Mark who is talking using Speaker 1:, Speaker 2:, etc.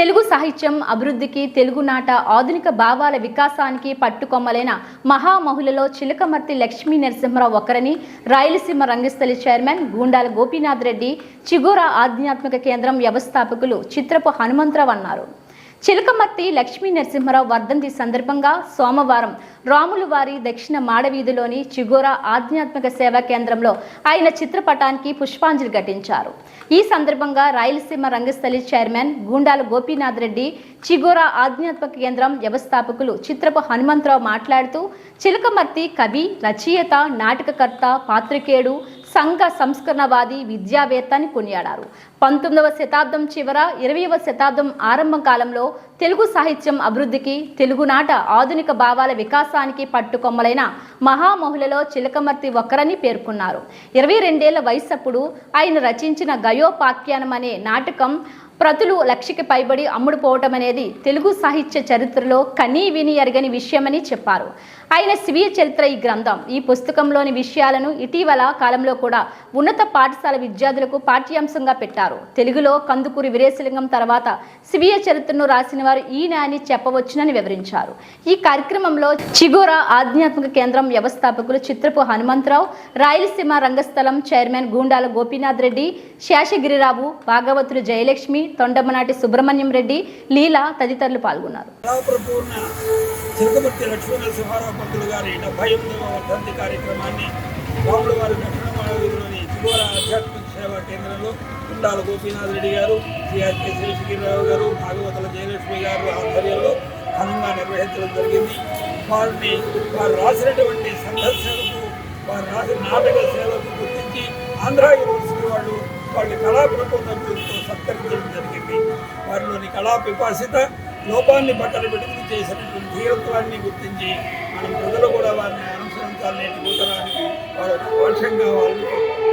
Speaker 1: తెలుగు సాహిత్యం అభివృద్ధికి తెలుగునాట ఆధునిక భావాల వికాసానికి పట్టుకొమ్మలైన మహామహులలో చిలకమర్తి లక్ష్మీ నరసింహరావు ఒకరని రాయలసీమ రంగస్థలి చైర్మన్ గూండాల గోపీనాథ్ రెడ్డి చిగోర ఆధ్యాత్మిక కేంద్రం వ్యవస్థాపకులు చిత్రపు హనుమంతరావు అన్నారు. చిలకమర్తి లక్ష్మీ నరసింహరావు వర్ధంతి సందర్భంగా సోమవారం రాములవారి దక్షిణ మాడవీధిలోని చిగోరా ఆధ్యాత్మిక సేవా కేంద్రంలో ఆయన చిత్రపటానికి పుష్పాంజలి ఘటించారు. ఈ సందర్భంగా రాయలసీమ రంగస్థలి చైర్మన్ గూండాల గోపీనాథ్ రెడ్డి చిగోర ఆధ్యాత్మిక కేంద్రం వ్యవస్థాపకులు చిత్రపు హనుమంతరావు మాట్లాడుతూ చిలకమర్తి కవి రచయిత నాటకకర్త పాత్రికేయుడు సంఘ సంస్కరణవాది విద్యావేత్త అని కొనియాడారు. పంతొమ్మిదవ శతాబ్దం చివర ఇరవయవ శతాబ్దం ఆరంభ కాలంలో తెలుగు సాహిత్యం అభివృద్ధికి తెలుగునాట ఆధునిక భావాల వికాసానికి పట్టుకొమ్మలైన మహామహులలో చిలకమర్తి ఒక్కరని పేర్కొన్నారు. ఇరవై రెండేళ్ళ వయసప్పుడు ఆయన రచించిన గయోపాఖ్యానం అనే నాటకం ప్రతులు లక్షకి పైబడి అమ్ముడుపోవటం అనేది తెలుగు సాహిత్య చరిత్రలో కనీ విని ఎరగని విషయమని చెప్పారు. ఆయన స్వీయ చరిత్ర ఈ గ్రంథం. ఈ పుస్తకంలోని విషయాలను ఇటీవల కాలంలో కూడా ఉన్నత పాఠశాల విద్యార్థులకు పాఠ్యాంశంగా పెట్టారు. తెలుగులో కందుకూరి వీరేశలింగం తర్వాత స్వీయ చరిత్రను రాసిన వారు ఈయన అని చెప్పవచ్చునని వివరించారు. ఈ కార్యక్రమంలో చిగుర ఆధ్యాత్మిక కేంద్రం వ్యవస్థాపకులు చిత్రపు హనుమంతరావు రాయలసీమ రంగస్థలం చైర్మన్ గూండాల గోపీనాథ్ రెడ్డి శేషగిరిరావు భాగవతులు జయలక్ష్మి తొండమనాటి సుబ్రహ్మణ్యం రెడ్డి లీలా తదితరులు పాల్గొన్నారు.
Speaker 2: కళాప్రపూర్ణ పంతులు గారి డెబ్బై ఎనిమిదవ వర్ధంతి కార్యక్రమాన్ని వారి దక్షిణ మానవీధిలోని ఆధ్యాత్మిక సేవా కేంద్రంలో కుండాల గోపీనాథ్ రెడ్డి గారు సిఆర్కే శేషగిరిరావు గారు భాగవతుల జయలక్ష్మి గారు ఆధ్వర్యంలో ఘనంగా నిర్వహించడం జరిగింది. వారిని వారు రాసినటువంటి సందర్శనకు వారు రాసిన నాటక సేవకు గుర్తించి ఆంధ్ర యూనివర్సిటీ వాళ్ళు వాళ్ళ కళా ప్రపంచ సత్కరించడం జరిగింది. వారిలోని కళా పిపాసిత లోపాన్ని బట్టలు పెట్టుకుని చేసినటువంటి ధీరత్వాన్ని గుర్తించి మనం ప్రజలు కూడా వారిని అనుసరించాలనే కూతరానికి వారు పరోక్షంగా వాళ్ళని